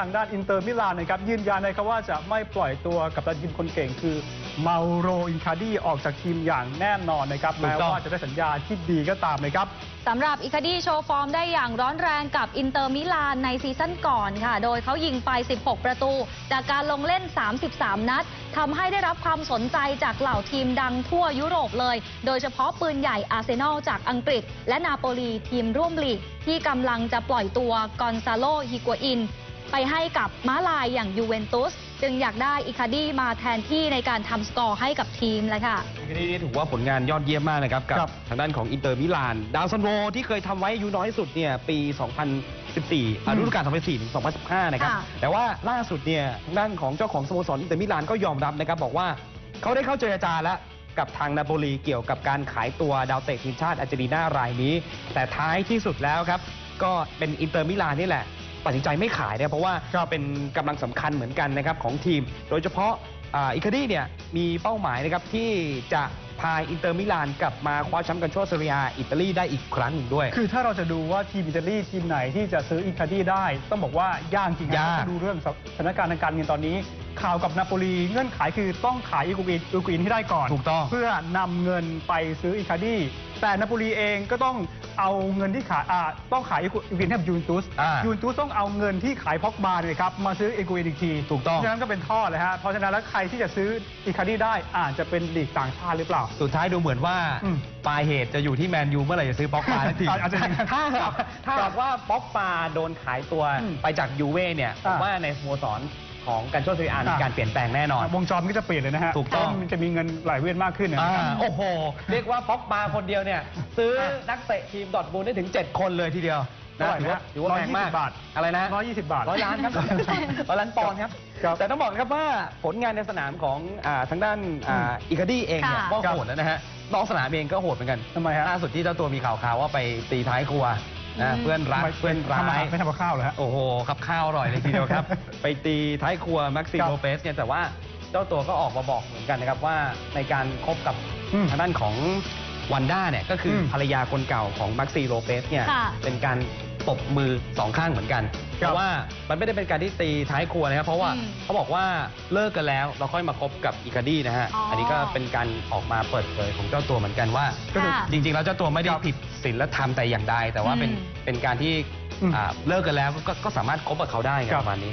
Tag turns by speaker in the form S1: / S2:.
S1: ทางด้านอินเตอร์มิลานนะครับยืนยันนะครับว่าจะไม่ปล่อยตัวกับตันทีมคนเก่งคือเมาโรอินคาดีออกจากทีมอย่างแน่นอนนะครับ
S2: ถู
S1: แม้
S2: กต้อง
S1: ว่าจะได้สัญญาที่ดีก็ตามนะครับ
S3: สำหรับอิคาดี้โชว์ฟอร์มได้อย่างร้อนแรงกับอินเตอร์มิลานในซีซั่นก่อนค่ะ โดยเขายิงไป 16 ประตู จากการลงเล่น 33 นัดทำให้ได้รับความสนใจจากเหล่าทีมดังทั่วยุโรปเลย โดยเฉพาะปืนใหญ่อาร์เซนอลจากอังกฤษ และนาโปลีทีมร่วมลีกที่กำลังจะปล่อยตัวกอนซาโลฮิกัวอิน ไปให้กับม้าลายอย่างยูเวนตุสจึงอยากได้อิคาดี้มาแทนที่ในการทำสกอร์ให้กับทีมเลยค่ะ
S2: นี่นี่ถือว่าผลงานยอดเยี่ยมมากนะครับ กับ
S1: ครับ
S2: ทางด้านของอินเตอร์มิลาน ดาวซันโวที่เคยทำไว้อายุน้อยสุดเนี่ยปี 2014อะฤดูกาล2014ถึง2015 นะครับ
S3: ค่ะ
S2: แต่ว่าล่าสุดเนี่ยทางด้านของเจ้าของสโมสรอินเตอร์มิลานก็ยอมรับนะครับ บอกว่าเขาได้เข้าเจรจาแล้วกับทางนาโปลีเกี่ยวกับการขายตัวดาวเตะทีมชาติอาร์เจนตินารายนี้ แต่ท้ายที่สุดแล้วครับก็เป็นอินเตอร์มิลานนี่แหละ ตัดสินใจไม่ขายเนี่ยเพราะว่าก็เป็นกำลังสำคัญเหมือนกันนะครับของทีม โดยเฉพาะอ่าอิคาดี้เนี่ยมีเป้าหมายนะครับที่จะพาอินเตอร์มิลานกลับมาคว้าแชมป์กันโชว์เซเรียอิตาลีได้อีกครั้งหนึ่งด้วย
S1: คือถ้าเราจะดูว่าทีมอิตาลีทีมไหนที่จะซื้ออิคาดีได้ ต้องบอกว่ายากจริงนะ
S2: ยาก
S1: ถ้าดูเรื่องสถานการณ์ทางการเงินตอนนี้ ข่าวกับนาโปลีเงื่อนไขคือต้องขายอิกุอินอิกุอินให้ได้ก่อน
S2: ถูกต้อง
S1: เพื่อนำเงินไปซื้ออิคาดีแต่นาโปลีเองก็ต้องเอาเงินที่ขายอ่าต้องขายอิกุอินให้กับยูเวนตุส
S2: อ่า
S1: ยูเวนตุสต้องเอาเงินที่ขายพ็อกบาเนี่ยครับมาซื้ออิกุอินอีกที
S2: ถูกต้อง
S1: ฉะนั้นก็เป็นท่อเลยฮะเพราะฉะนั้นแล้วใครที่จะซื้ออิคาดีได้อาจจะเป็นลีกต่างชาติหรือเปล่า
S2: สุดท้ายดูเหมือนว่า
S1: อืม
S2: ปลายเหตุจะอยู่ที่แมนยูเมื่อไหร่จะซื้อป๊อกปาทันที
S1: อาจจะอย่างนั้น
S2: ถ้าหากถ้า
S1: ครั
S2: หา
S1: บ
S2: กว่าป๊อกปาโดนขายตัว
S1: อืม
S2: ไปจากยูเว่เนี่ยผม
S1: อ่า
S2: ว่าในสโมสร ของการโชว์เซเรียมี
S1: อ่า
S2: การเปลี่ยนแปลงแน่นอน
S1: วงจรมันก็จะเปลี่ยนเลยนะฮะ
S2: ถูกต้อง
S1: มันจะมีเงินไหลเวียนมากขึ้นนะ
S2: อ่า
S1: ครับ
S2: โอ้โห เรียกว่าป๊อกปาคนเดียวเนี่ย ซื้อนักเตะทีมดอร์ทมูลได้ถึง 7 คนเลยทีเดียว
S1: เท่าไหร่
S2: ถือว่า
S1: นะ
S2: ถือว่าแพงมาก
S1: 120บาท
S2: อะไรนะ
S1: ร้อยยี่สิบบาท
S2: ร้อยล้านครับ ร้อยล้านปอนด์ครับ
S1: ครับ
S2: แต่ต้องบอกนะครับว่าผลงานในสนามของอ่าทางด้านอ่า
S1: อืม
S2: อิคาดี้เองเนี่ย
S3: ค่ะ
S2: ก็
S1: ครับ
S2: โหดแล้วนะฮะนอกสนามเองก็โหดเหมือนกัน
S1: ทำไมฮะ
S2: ล่าสุดที่เจ้าตัวมีข่าวข่าวว่าไปตีท้ายครัว นะ
S3: อืม
S2: เพื่อนรัก
S1: ไม่
S2: เพื่อนร้า
S1: ทำอาห
S2: ย
S1: ไม่ทำกับข้าวเหรอฮะ
S2: โอ้โหครับข้าวอร่อยเลยทีเดียวครับ ไปตีท้ายครัวแม็กซิ
S1: ครับ
S2: โลเปสเนี่ยแต่ว่าเจ้าตัวก็ออกมาบอกเหมือนกันนะครับว่าในการคบกับ
S1: อืม
S2: ทางด้านของวันด้าเนี่ยก็คืออ
S1: ม
S2: ภรรยาคนเก่าของแม็กซิโลเปสเนี่ย
S3: ค่ะ
S2: เป็นการ ตบมือสองข้างเหมือนกัน เพ
S1: ครับ
S2: ราะว่ามันไม่ได้เป็นการที่ตีท้ายครัวนะครับ เพราะว่า
S3: อืม
S2: เขาบอกว่าเลิกกันแล้วเราค่อยมาคบกับอิคาดี้นะฮะ
S3: อ๋ออั
S2: อันนี้ก็เป็นการออกมาเปิดเผยของเจ้าตัวเหมือนกันว่า
S1: ก็คือ
S3: ค่ะ
S2: จริงๆแล้วเจ้าตัวไม่ได้
S1: ครับ
S2: ผิดศีลธรรมแต่อย่างใดแต่ว่าเป็น
S3: อืม
S2: เป็นการที่
S1: อืม
S2: อ่าเลิกกันแล้วก็ก็สามารถคบกับเขาได้ไง
S1: ครับ
S2: ประมาณนี้